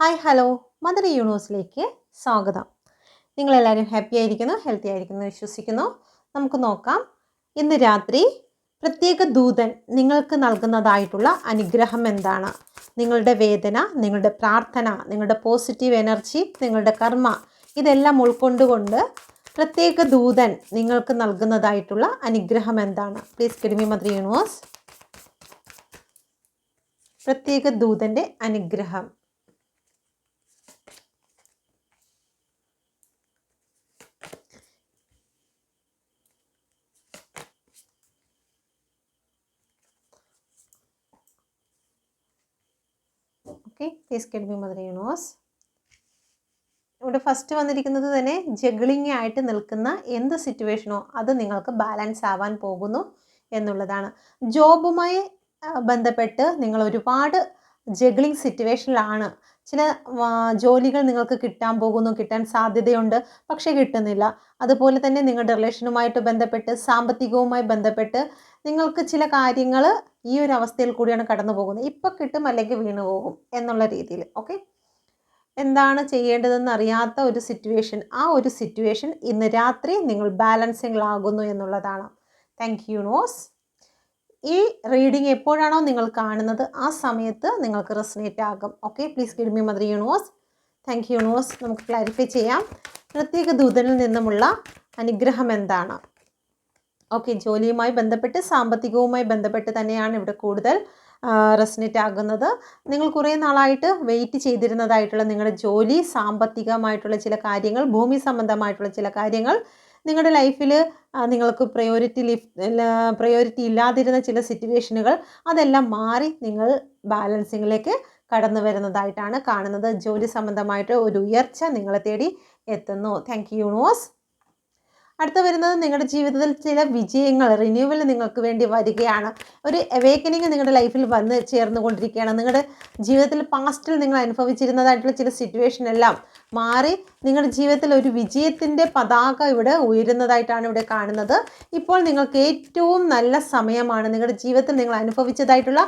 Hi hello mother യൂണിവേഴ്സിലേക്ക് സ്വാഗതം. നിങ്ങളെല്ലാവരും happy ആയിരിക്കുന്നു ഹെൽത്തി ആയിരിക്കുന്നു വിശ്വസിക്കുന്നു. നമുക്ക് നോക്കാം. ഇന്ന് രാത്രി പ്രത്യേക ദൂതൻ നിങ്ങൾക്ക് നൽകുന്നതായിട്ടുള്ള അനുഗ്രഹം എന്താണ്? നിങ്ങളുടെ വേദന നിങ്ങളുടെ പ്രാർത്ഥന നിങ്ങളുടെ പോസിറ്റീവ് എനർജി നിങ്ങളുടെ കർമ്മ ഇതെല്ലാം ഉൾക്കൊണ്ടുകൊണ്ട് പ്രത്യേക ദൂതൻ നിങ്ങൾക്ക് നൽകുന്നതായിട്ടുള്ള അനുഗ്രഹം എന്താണ്? പ്ലീസ് കിഡ്മി മദർ യൂണിവേഴ്സ് പ്രത്യേക ദൂതന്റെ അനുഗ്രഹം. Okay please guide be mother universe. ഇവിടെ ഫസ്റ്റ് വന്നിരിക്കുന്നത് തന്നെ ജഗിളിങ് ആയിട്ട് നിൽക്കുന്ന എന്ത് സിറ്റുവേഷനോ അത് നിങ്ങൾക്ക് ബാലൻസ് ആവാൻ പോകുന്നു എന്നുള്ളതാണ്. ജോബുമായി ബന്ധപ്പെട്ട് നിങ്ങൾ ഒരുപാട് ജഗിളിങ് സിറ്റുവേഷനിലാണ് ചില ജോലികൾ നിങ്ങൾക്ക് കിട്ടാൻ പോകുന്നു കിട്ടാൻ സാധ്യതയുണ്ട് പക്ഷേ കിട്ടുന്നില്ല. അതുപോലെ തന്നെ നിങ്ങളുടെ റിലേഷനുമായിട്ട് ബന്ധപ്പെട്ട് സാമ്പത്തികവുമായി ബന്ധപ്പെട്ട് നിങ്ങൾക്ക് ചില കാര്യങ്ങൾ ഈ ഒരു അവസ്ഥയിൽ കൂടിയാണ് കടന്നു പോകുന്നത്. ഇപ്പം കിട്ടും അല്ലെങ്കിൽ വീണു പോകും എന്നുള്ള രീതിയിൽ ഓക്കെ എന്താണ് ചെയ്യേണ്ടതെന്ന് അറിയാത്ത ഒരു സിറ്റുവേഷൻ ആ ഒരു സിറ്റുവേഷൻ ഇന്ന് രാത്രി നിങ്ങൾ ബാലൻസിങ്ങിലാകുന്നു എന്നുള്ളതാണ്. താങ്ക് യു നോസ് ഈ റീഡിംഗ് എപ്പോഴാണോ നിങ്ങൾ കാണുന്നത് ആ സമയത്ത് നിങ്ങൾക്ക് റെസിനേറ്റ് ആകും. Okay please guide me mother universe thank you universe നമുക്ക് ക്ലാരിഫൈ ചെയ്യാം. പ്രത്യേക ദൂതനിൽ നിന്നുമുള്ള അനുഗ്രഹം എന്താണ്? ഓക്കെ ജോലിയുമായി ബന്ധപ്പെട്ട് സാമ്പത്തികവുമായി ബന്ധപ്പെട്ട് തന്നെയാണ് ഇവിടെ കൂടുതൽ റെസിനേറ്റ് ആകുന്നത്. നിങ്ങൾ കുറേ നാളായിട്ട് വെയിറ്റ് ചെയ്തിരുന്നതായിട്ടുള്ള നിങ്ങളുടെ ജോലി സാമ്പത്തികമായിട്ടുള്ള ചില കാര്യങ്ങൾ ഭൂമി സംബന്ധമായിട്ടുള്ള ചില കാര്യങ്ങൾ നിങ്ങളുടെ ലൈഫിൽ നിങ്ങൾക്ക് പ്രയോറിറ്റി ലിഫ് പ്രയോറിറ്റി ഇല്ലാതിരുന്ന ചില സിറ്റുവേഷനുകൾ അതെല്ലാം മാറി നിങ്ങൾ ബാലൻസിങ്ങിലേക്ക് കടന്നു വരുന്നതായിട്ടാണ് കാണുന്നത്. ജോലി സംബന്ധമായിട്ട് ഒരു ഉയർച്ച നിങ്ങളെ തേടി എത്തുന്നു. താങ്ക് യു യൂണിവേഴ്സ് അടുത്ത വരുന്നത് നിങ്ങളുടെ ജീവിതത്തിൽ ചില വിജയങ്ങൾ റിന്യൂവൽ നിങ്ങൾക്ക് വേണ്ടി വരികയാണ്. ഒരു അവേക്കനിങ് നിങ്ങളുടെ ലൈഫിൽ വന്ന് ചേർന്നുകൊണ്ടിരിക്കുകയാണ്. നിങ്ങളുടെ ജീവിതത്തിൽ പാസ്റ്റിൽ നിങ്ങൾ അനുഭവിച്ചിരുന്നതായിട്ടുള്ള ചില സിറ്റുവേഷൻ എല്ലാം മാറി നിങ്ങളുടെ ജീവിതത്തിൽ ഒരു വിജയത്തിന്റെ പതാക ഇവിടെ ഉയരുന്നതായിട്ടാണ് ഇവിടെ കാണുന്നത്. ഇപ്പോൾ നിങ്ങൾക്ക് ഏറ്റവും നല്ല സമയമാണ്. നിങ്ങളുടെ ജീവിതത്തിൽ നിങ്ങൾ അനുഭവിച്ചതായിട്ടുള്ള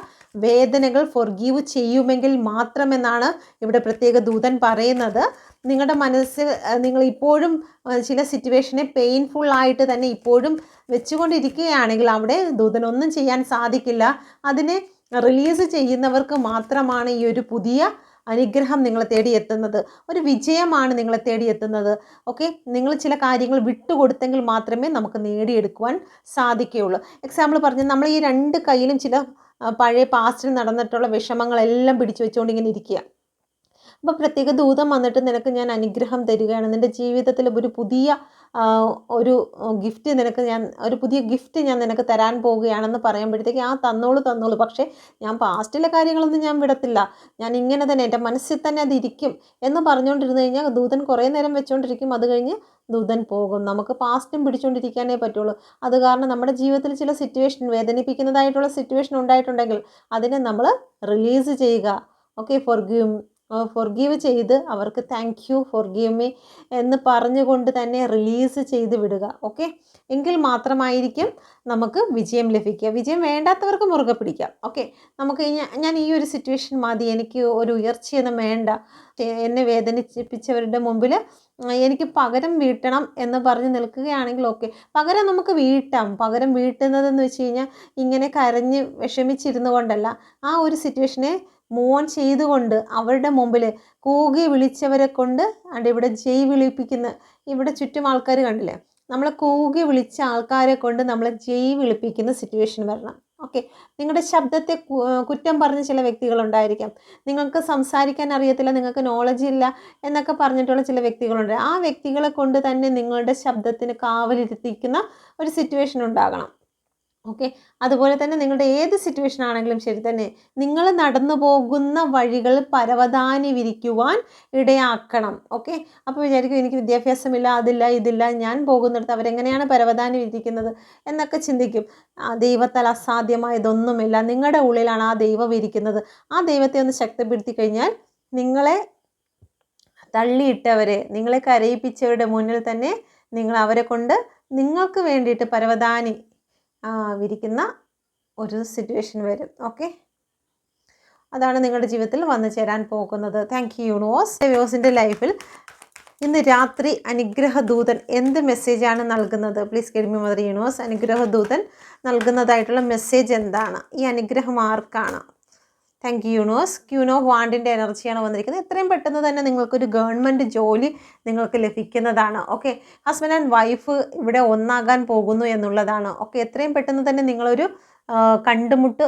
വേദനകൾ ഫൊർഗീവ് ചെയ്യുമെങ്കിൽ മാത്രമെന്നാണ് ഇവിടെ പ്രത്യേക ദൂതൻ പറയുന്നത്. നിങ്ങളുടെ മനസ്സിൽ നിങ്ങൾ ഇപ്പോഴും ചില സിറ്റുവേഷനെ പെയിൻഫുൾ ആയിട്ട് തന്നെ ഇപ്പോഴും വെച്ചുകൊണ്ടിരിക്കുകയാണെങ്കിൽ അവിടെ ദൂതനൊന്നും ചെയ്യാൻ സാധിക്കില്ല. അതിനെ റിലീസ് ചെയ്യുന്നവർക്ക് മാത്രമാണ് ഈ ഒരു പുതിയ അനുഗ്രഹം നിങ്ങളെ തേടി എത്തുന്നത്. ഒരു വിജയമാണ് നിങ്ങളെ തേടി എത്തുന്നത്. ഓക്കെ നിങ്ങൾ ചില കാര്യങ്ങൾ വിട്ടുകൊടുത്തെങ്കിൽ മാത്രമേ നമുക്ക് നേടിയെടുക്കുവാൻ സാധിക്കുകയുള്ളൂ. എക്സാമ്പിൾ പറഞ്ഞാൽ നമ്മൾ ഈ രണ്ട് കയ്യിലും ചില പഴയ പാസ്റ്റിൽ നടന്നിട്ടുള്ള വിഷമങ്ങളെല്ലാം പിടിച്ചു വെച്ചുകൊണ്ട് ഇങ്ങനെ ഇരിക്കുക അപ്പോൾ പ്രത്യേക ദൂതം വന്നിട്ട് നിനക്ക് ഞാൻ അനുഗ്രഹം തരികയാണ്. നിന്റെ ജീവിതത്തിൽ ഒരു പുതിയ ഒരു ഗിഫ്റ്റ് നിനക്ക് ഞാൻ ഒരു പുതിയ ഗിഫ്റ്റ് ഞാൻ നിനക്ക് തരാൻ പോവുകയാണെന്ന് പറയുമ്പോഴത്തേക്ക് ആ തന്നോളൂ തന്നോളൂ. പക്ഷേ ഞാൻ പാസ്റ്റിലെ കാര്യങ്ങളൊന്നും ഞാൻ വിടത്തില്ല. ഞാൻ ഇങ്ങനെ തന്നെ എന്റെ മനസ്സിൽ തന്നെ അതിരിക്കും എന്ന് പറഞ്ഞുകൊണ്ടിരുന്നു കഴിഞ്ഞാൽ ദൂതൻ കുറേ നേരം വെച്ചുകൊണ്ടിരിക്കും അത് കഴിഞ്ഞ് ദൂതൻ പോകും. നമുക്ക് പാസ്റ്റും പിടിച്ചുകൊണ്ടിരിക്കാനേ പറ്റുള്ളൂ. അത് കാരണം നമ്മുടെ ജീവിതത്തിൽ ചില സിറ്റുവേഷൻ വേദനിപ്പിക്കുന്നതായിട്ടുള്ള സിറ്റുവേഷൻ ഉണ്ടായിട്ടുണ്ടെങ്കിൽ അതിനെ നമ്മൾ റിലീസ് ചെയ്യുക. ഓക്കെ ഫോർഗീവ് ഫോർഗീവ് ചെയ്ത് അവർക്ക് താങ്ക് യു ഫോർഗീവ് മീ എന്ന് പറഞ്ഞുകൊണ്ട് തന്നെ റിലീസ് ചെയ്ത് വിടുക ഓക്കെ എങ്കിൽ മാത്രമായിരിക്കും നമുക്ക് വിജയം ലഭിക്കുക. വിജയം വേണ്ടാത്തവർക്ക് മുറുകെ പിടിക്കാം ഓക്കെ നമുക്ക് ഞാൻ ഈ ഒരു സിറ്റുവേഷൻ മതി എനിക്ക് ഒരു ഉയർച്ചയൊന്നും വേണ്ട. എന്നെ വേദനിപ്പിച്ചവരുടെ മുമ്പിൽ എനിക്ക് പകരം വീട്ടണം എന്ന് പറഞ്ഞ് നിൽക്കുകയാണെങ്കിൽ ഓക്കെ പകരം നമുക്ക് വീട്ടാം. പകരം വീട്ടുന്നതെന്ന് വെച്ച് കഴിഞ്ഞാൽ ഇങ്ങനെ കരഞ്ഞ് വിഷമിച്ചിരുന്നു കൊണ്ടല്ല ആ ഒരു സിറ്റുവേഷനെ ഓൺ ചെയ്തുകൊണ്ട് അവരുടെ മുമ്പിൽ കൂകി വിളിച്ചവരെ കൊണ്ട് അണ്ട് ഇവിടെ ജയ് വിളിപ്പിക്കുന്ന ഇവിടെ ചുറ്റും ആൾക്കാർ കണ്ടില്ലേ? നമ്മൾ കൂകി വിളിച്ച ആൾക്കാരെ കൊണ്ട് നമ്മൾ ജയ് വിളിപ്പിക്കുന്ന സിറ്റുവേഷൻ വരണം. ഓക്കെ നിങ്ങളുടെ ശബ്ദത്തെ കുറ്റം പറഞ്ഞ ചില വ്യക്തികളുണ്ടായിരിക്കാം. നിങ്ങൾക്ക് സംസാരിക്കാൻ അറിയത്തില്ല നിങ്ങൾക്ക് നോളജ് ഇല്ല എന്നൊക്കെ പറഞ്ഞിട്ടുള്ള ചില വ്യക്തികളുണ്ട്. ആ വ്യക്തികളെ കൊണ്ട് തന്നെ നിങ്ങളുടെ ശബ്ദത്തിന് കാവലിരുത്തിക്കുന്ന ഒരു സിറ്റുവേഷൻ ഉണ്ടാകണം. ഓക്കെ? അതുപോലെ തന്നെ നിങ്ങളുടെ ഏത് സിറ്റുവേഷൻ ആണെങ്കിലും ശരി തന്നെ നിങ്ങൾ നടന്നു പോകുന്ന വഴികൾ പരവതാനി വിരിക്കുവാൻ ഇടയാക്കണം. ഓക്കെ? അപ്പോൾ വിചാരിക്കും എനിക്ക് വിദ്യാഭ്യാസമില്ല അതില്ല ഇതില്ല ഞാൻ പോകുന്നിടത്ത് അവരെങ്ങനെയാണ് പരവതാനി വിരിക്കുന്നത് എന്നൊക്കെ ചിന്തിക്കും. ദൈവത്താൽ അസാധ്യമായതൊന്നുമില്ല. നിങ്ങളുടെ ഉള്ളിലാണ് ആ ദൈവം ഇരിക്കുന്നത്. ആ ദൈവത്തെ ഒന്ന് ശക്തിപ്പെടുത്തി കഴിഞ്ഞാൽ നിങ്ങളെ തള്ളിയിട്ടവരെ നിങ്ങളെ കരയിപ്പിച്ചവരുടെ മുന്നിൽ തന്നെ നിങ്ങൾ അവരെ കൊണ്ട് നിങ്ങൾക്ക് വേണ്ടിയിട്ട് പരവതാനി വിരിക്കുന്ന ഒരു സിറ്റുവേഷൻ വരും. ഓക്കെ അതാണ് നിങ്ങളുടെ ജീവിതത്തിൽ വന്നു ചേരാൻ പോകുന്നത്. താങ്ക് യു യൂണിവേഴ്സ് വ്യൂസിന്റെ ലൈഫിൽ ഇന്ന് രാത്രി അനുഗ്രഹദൂതൻ എന്ത് മെസ്സേജാണ് നൽകുന്നത്? Please guide me mother universe അനുഗ്രഹദൂതൻ നൽകുന്നതായിട്ടുള്ള മെസ്സേജ് എന്താണ്? ഈ അനുഗ്രഹം ആർക്കാണ്? താങ്ക് യു യൂണോസ് ക്യൂനോ വാണ്ടിന്റെ എനർജിയാണ് വന്നിരിക്കുന്നത്. എത്രയും പെട്ടെന്ന് തന്നെ നിങ്ങൾക്കൊരു ഗവൺമെന്റ് ജോലി നിങ്ങൾക്ക് ലഭിക്കുന്നതാണ്. ഓക്കെ ഹസ്ബൻഡ് ആൻഡ് വൈഫ് ഇവിടെ ഒന്നാകാൻ പോകുന്നു എന്നുള്ളതാണ്. ഓക്കെ എത്രയും പെട്ടെന്ന് തന്നെ നിങ്ങളൊരു കണ്ടുമുട്ട്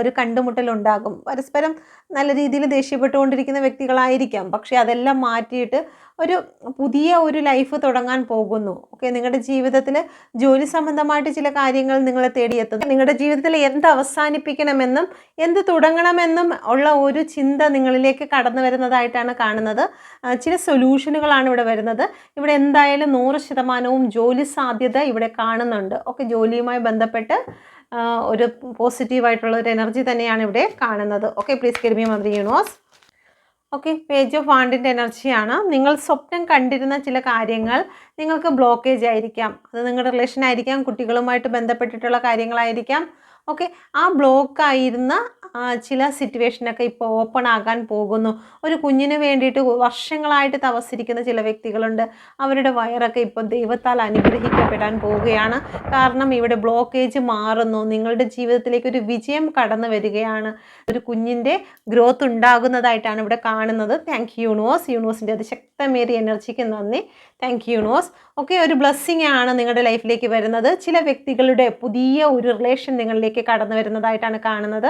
ഒരു കണ്ടുമുട്ടലുണ്ടാകും. പരസ്പരം നല്ല രീതിയിൽ ദേഷ്യപ്പെട്ടുകൊണ്ടിരിക്കുന്ന വ്യക്തികളായിരിക്കാം. പക്ഷേ അതെല്ലാം മാറ്റിയിട്ട് ഒരു പുതിയ ഒരു ലൈഫ് തുടങ്ങാൻ പോകുന്നു. ഓക്കെ നിങ്ങളുടെ ജീവിതത്തിൽ ജോലി സംബന്ധമായിട്ട് ചില കാര്യങ്ങൾ നിങ്ങളെ തേടിയെത്തുന്നു. നിങ്ങളുടെ ജീവിതത്തിൽ എന്ത് അവസാനിപ്പിക്കണമെന്നും എന്ത് തുടങ്ങണമെന്നും ഉള്ള ഒരു ചിന്ത നിങ്ങളിലേക്ക് കടന്നു വരുന്നതായിട്ടാണ് കാണുന്നത്. ചില സൊല്യൂഷനുകളാണ് ഇവിടെ വരുന്നത്. ഇവിടെ എന്തായാലും നൂറ് ശതമാനവും ജോലി സാധ്യത ഇവിടെ കാണുന്നുണ്ട്. ഓക്കെ ജോലിയുമായി ബന്ധപ്പെട്ട് ഒരു പോസിറ്റീവായിട്ടുള്ള ഒരു എനർജി തന്നെയാണ് ഇവിടെ കാണുന്നത്. ഓക്കെ പ്ലീസ് കെരുമി മന്ത്രി യൂണിവേഴ്സ് ഓക്കെ പേജ് ഓഫ് വാണ്ടിന്റെ എനർജിയാണ് നിങ്ങൾ സ്വപ്നം കണ്ടിരുന്ന ചില കാര്യങ്ങൾ നിങ്ങൾക്ക് ബ്ലോക്കേജ് ആയിരിക്കാം. അത് നിങ്ങളുടെ റിലേഷൻ ആയിരിക്കാം കുട്ടികളുമായിട്ട് ബന്ധപ്പെട്ടിട്ടുള്ള കാര്യങ്ങളായിരിക്കാം. ഓക്കെ? ആ ബ്ലോക്ക് ആയിരുന്ന ആ, ചില സിറ്റുവേഷനൊക്കെ ഇപ്പോൾ ഓപ്പൺ ആകാൻ പോകുന്നു. ഒരു കുഞ്ഞിന് വേണ്ടിയിട്ട് വർഷങ്ങളായിട്ട് തപസ്സിരിക്കുന്ന ചില വ്യക്തികളുണ്ട്. അവരുടെ വയറൊക്കെ ഇപ്പോൾ ദൈവത്താൽ അനുഗ്രഹിക്കപ്പെടാൻ പോവുകയാണ്. കാരണം ഇവിടെ ബ്ലോക്കേജ് മാറുന്നു. നിങ്ങളുടെ ജീവിതത്തിലേക്ക് ഒരു വിജയം കടന്നു വരികയാണ്. ഒരു കുഞ്ഞിന്റെ ഗ്രോത്ത് ഉണ്ടാകുന്നതായിട്ടാണ് ഇവിടെ കാണുന്നത്. താങ്ക് യു യൂണിവേഴ്സ് യൂണിവേഴ്സിന്റെ അതിശക്തമേറിയ എനർജിക്ക് നന്ദി. താങ്ക് യു യൂണിവേഴ്സ് ഓക്കെ ഒരു ബ്ലെസ്സിങ് ആണ് നിങ്ങളുടെ ലൈഫിലേക്ക് വരുന്നത്. ചില വ്യക്തികളുടെ പുതിയ ഒരു റിലേഷൻ നിങ്ങളിലേക്ക് കടന്നു വരുന്നതായിട്ടാണ് കാണുന്നത്.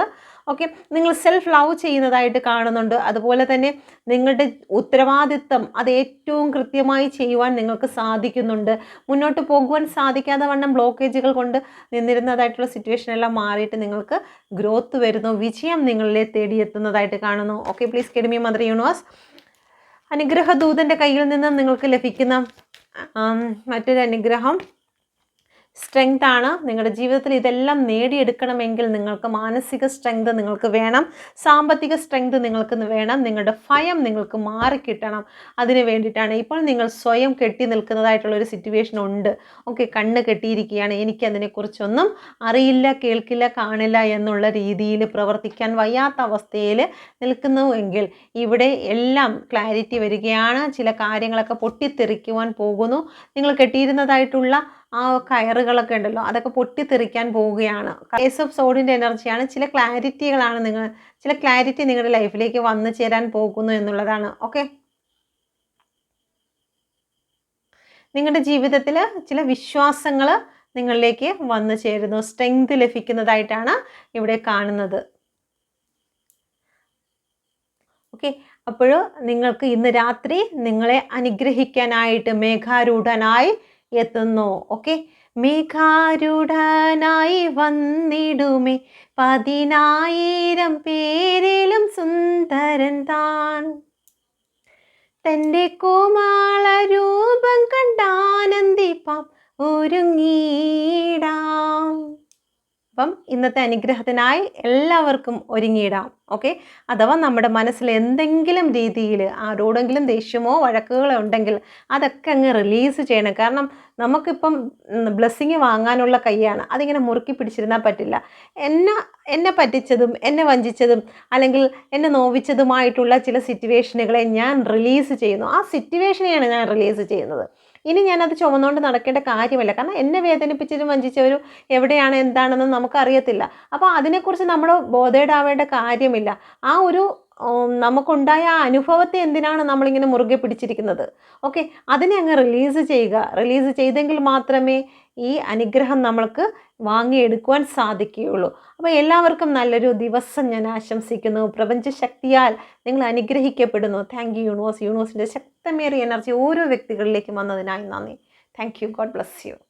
ഓക്കെ നിങ്ങൾ സെൽഫ് ലവ് ചെയ്യുന്നതായിട്ട് കാണുന്നുണ്ട്. അതുപോലെ തന്നെ നിങ്ങളുടെ ഉത്തരവാദിത്തം അത് ഏറ്റവും കൃത്യമായി ചെയ്യുവാൻ നിങ്ങൾക്ക് സാധിക്കുന്നുണ്ട്. മുന്നോട്ട് പോകുവാൻ സാധിക്കാതെ വണ്ണം ബ്ലോക്കേജുകൾ കൊണ്ട് നിന്നിരുന്നതായിട്ടുള്ള സിറ്റുവേഷൻ എല്ലാം മാറിയിട്ട് നിങ്ങൾക്ക് ഗ്രോത്ത് വരുന്നു. വിജയം നിങ്ങളിലെ തേടിയെത്തുന്നതായിട്ട് കാണുന്നു. Okay please guide me mother universe അനുഗ്രഹദൂതന്റെ കയ്യിൽ നിന്ന് നിങ്ങൾക്ക് ലഭിക്കുന്ന മറ്റൊരു അനുഗ്രഹം. സ്ട്രെങ്ത് ആണ്. നിങ്ങളുടെ ജീവിതത്തിൽ ഇതെല്ലാം നേടിയെടുക്കണമെങ്കിൽ നിങ്ങൾക്ക് മാനസിക സ്ട്രെങ്ത് നിങ്ങൾക്ക് വേണം. സാമ്പത്തിക സ്ട്രെങ്ത് നിങ്ങൾക്ക് വേണം. നിങ്ങളുടെ ഭയം നിങ്ങൾക്ക് മാറിക്കിട്ടണം അതിന് വേണ്ടിയിട്ടാണ് ഇപ്പോൾ നിങ്ങൾ സ്വയം കെട്ടി നിൽക്കുന്നതായിട്ടുള്ള ഒരു സിറ്റുവേഷൻ ഉണ്ട്. ഓക്കെ കണ്ണ് കെട്ടിയിരിക്കുകയാണ്. എനിക്ക് അതിനെക്കുറിച്ചൊന്നും അറിയില്ല കേൾക്കില്ല കാണില്ല എന്നുള്ള രീതിയിൽ പ്രവർത്തിക്കാൻ വയ്യാത്ത അവസ്ഥയിൽ നിൽക്കുന്നുവെങ്കിൽ ഇവിടെ എല്ലാം ക്ലാരിറ്റി വരികയാണ്. ചില കാര്യങ്ങളൊക്കെ പൊട്ടിത്തെറിക്കുവാൻ പോകുന്നു. നിങ്ങൾ കെട്ടിയിരുന്നതായിട്ടുള്ള ആ കയറുകളൊക്കെ ഉണ്ടല്ലോ അതൊക്കെ പൊട്ടിത്തെറിക്കാൻ പോവുകയാണ്. കേസ് ഓഫ് സോഡിന്റെ എനർജിയാണ് ചില ക്ലാരിറ്റികളാണ് നിങ്ങൾ ചില ക്ലാരിറ്റി നിങ്ങളുടെ ലൈഫിലേക്ക് വന്നു ചേരാൻ പോകുന്നു എന്നുള്ളതാണ് ഓക്കെ നിങ്ങളുടെ ജീവിതത്തിൽ ചില വിശ്വാസങ്ങൾ നിങ്ങളിലേക്ക് വന്നു ചേരുന്നു സ്ട്രെങ്ത് ലഭിക്കുന്നതായിട്ടാണ് ഇവിടെ കാണുന്നത്. ഓക്കെ അപ്പോൾ നിങ്ങൾക്ക് ഇന്ന് രാത്രി നിങ്ങളെ അനുഗ്രഹിക്കാനായിട്ട് മേഘാരൂഢനായി എത്തുന്നു. ഓക്കെ? മേഘാരൂഢനായി വന്നിടുമേ. പതിനായിരം പേരിലും സുന്ദരൻ താൻ. തന്റെ കോമാള രൂപം കണ്ടാനന്ദിപ്പാം. ഒരുങ്ങിടാം. അപ്പം ഇന്നത്തെ അനുഗ്രഹത്തിനായി എല്ലാവർക്കും ഒരുങ്ങിയിടാം ഓക്കെ? അഥവാ നമ്മുടെ മനസ്സിൽ എന്തെങ്കിലും രീതിയിൽ ആരോടെങ്കിലും ദേഷ്യമോ വഴക്കുകളോ ഉണ്ടെങ്കിൽ അതൊക്കെ അങ്ങ് റിലീസ് ചെയ്യണം. കാരണം നമുക്കിപ്പം ബ്ലെസ്സിങ് വാങ്ങാനുള്ള കൈയാണ്. അതിങ്ങനെ മുറുക്കി പിടിച്ചിരുന്നാൽ പറ്റില്ല. എന്നെ എന്നെ പറ്റിച്ചതും എന്നെ വഞ്ചിച്ചതും അല്ലെങ്കിൽ എന്നെ നോവിച്ചതുമായിട്ടുള്ള ചില സിറ്റുവേഷനുകളെ ഞാൻ റിലീസ് ചെയ്യുന്നു. ആ സിറ്റുവേഷനെയാണ് ഞാൻ റിലീസ് ചെയ്യുന്നത്. ഇനി ഞാനത് ചുമന്നുകൊണ്ട് നടക്കേണ്ട കാര്യമല്ല. കാരണം എന്നെ വേദനിപ്പിച്ചതും വഞ്ചിച്ചവരും എവിടെയാണ് എന്താണെന്ന് നമുക്കറിയത്തില്ല. അപ്പോൾ അതിനെക്കുറിച്ച് നമ്മൾ ബോധേഡാവേണ്ട കാര്യമില്ല. ആ ഒരു നമുക്കുണ്ടായ ആ അനുഭവത്തെ എന്തിനാണ് നമ്മളിങ്ങനെ മുറുകെ പിടിച്ചിരിക്കുന്നത്? ഓക്കെ അതിനെ അങ്ങ് റിലീസ് ചെയ്യുക. റിലീസ് ചെയ്തെങ്കിൽ മാത്രമേ ഈ അനുഗ്രഹം നമ്മൾക്ക് വാങ്ങിയെടുക്കുവാൻ സാധിക്കുകയുള്ളൂ. അപ്പോൾ എല്ലാവർക്കും നല്ലൊരു ദിവസം ഞാൻ ആശംസിക്കുന്നു. പ്രപഞ്ചശക്തിയാൽ നിങ്ങൾ അനുഗ്രഹിക്കപ്പെടുന്നു. താങ്ക് യു യൂണിവേഴ്സ് യൂണിവേഴ്സിന്റെ ശക്തമേറിയ എനർജി ഓരോ വ്യക്തികളിലേക്കും വന്നതിനായി നന്ദി. Thank you god bless you